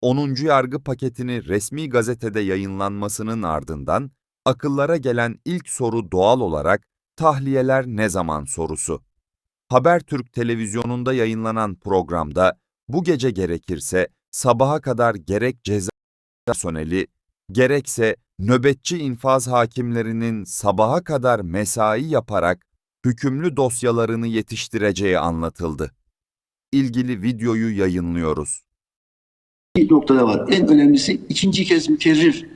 10. yargı paketini resmi gazetede yayınlanmasının ardından akıllara gelen ilk soru doğal olarak tahliyeler ne zaman sorusu. Habertürk televizyonunda yayınlanan programda bu gece gerekirse sabaha kadar gerek ceza personeli gerekse nöbetçi infaz hakimlerinin sabaha kadar mesai yaparak hükümlü dosyalarını yetiştireceği anlatıldı. İlgili videoyu yayınlıyoruz. Bir noktada var. En önemlisi ikinci kez mükerrir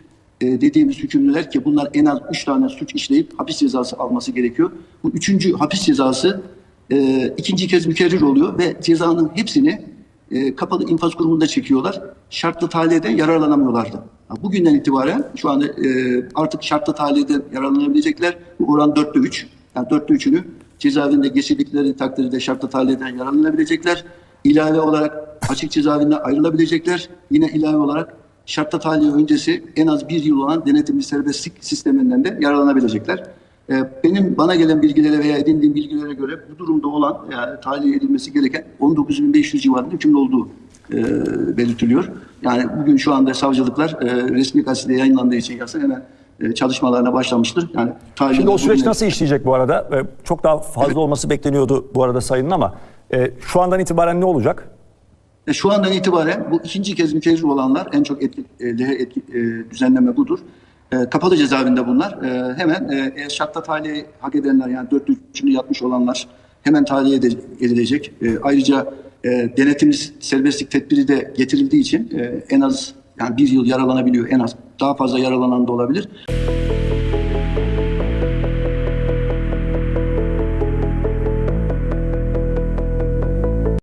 e, dediğimiz hükümlüler ki bunlar en az üç tane suç işleyip hapis cezası alması gerekiyor. Bu üçüncü hapis cezası e, ikinci kez mükerrir oluyor ve cezanın hepsini e, kapalı infaz kurumunda çekiyorlar. Şartlı tahliyeden yararlanamıyorlardı. Bugünden itibaren şu anda e, artık şartlı tahliyeden yararlanabilecekler. Bu oran dörtte üç. Yani dörtte üçünü cezaevinde geçirdikleri takdirde şartlı tahliyeden yararlanabilecekler. İlave olarak açık cezaevinden ayrılabilecekler. Yine ilave olarak şartlı tahliye öncesi en az bir yıl olan denetimli serbestlik sisteminden de yararlanabilecekler. Ee, Benim bana gelen bilgilere veya edindiğim bilgilere göre bu durumda olan yani tahliye edilmesi gereken 19.500 civarında hükümlü olduğu e, belirtiliyor. Yani bugün şu anda savcılıklar e, resmi gazetede yayınlandığı için yasa hemen e, çalışmalarına başlamıştır. Yani tahliye Şimdi o süreç nasıl işleyecek bu arada? Ee, Çok daha fazla olması bekleniyordu bu arada sayının ama e, şu andan itibaren ne olacak? E, şu andan itibaren bu ikinci kez mükerrir olanlar en çok etki, e, etki, e, düzenleme budur. E, kapalı cezaevinde bunlar. E, hemen e, şartta tahliye hak edenler yani dört üçünü yatmış olanlar hemen tahliye edilecek. E, ayrıca e, denetimli serbestlik tedbiri de getirildiği için e, en az yani bir yıl yaralanabiliyor en az. Daha fazla yaralanan da olabilir.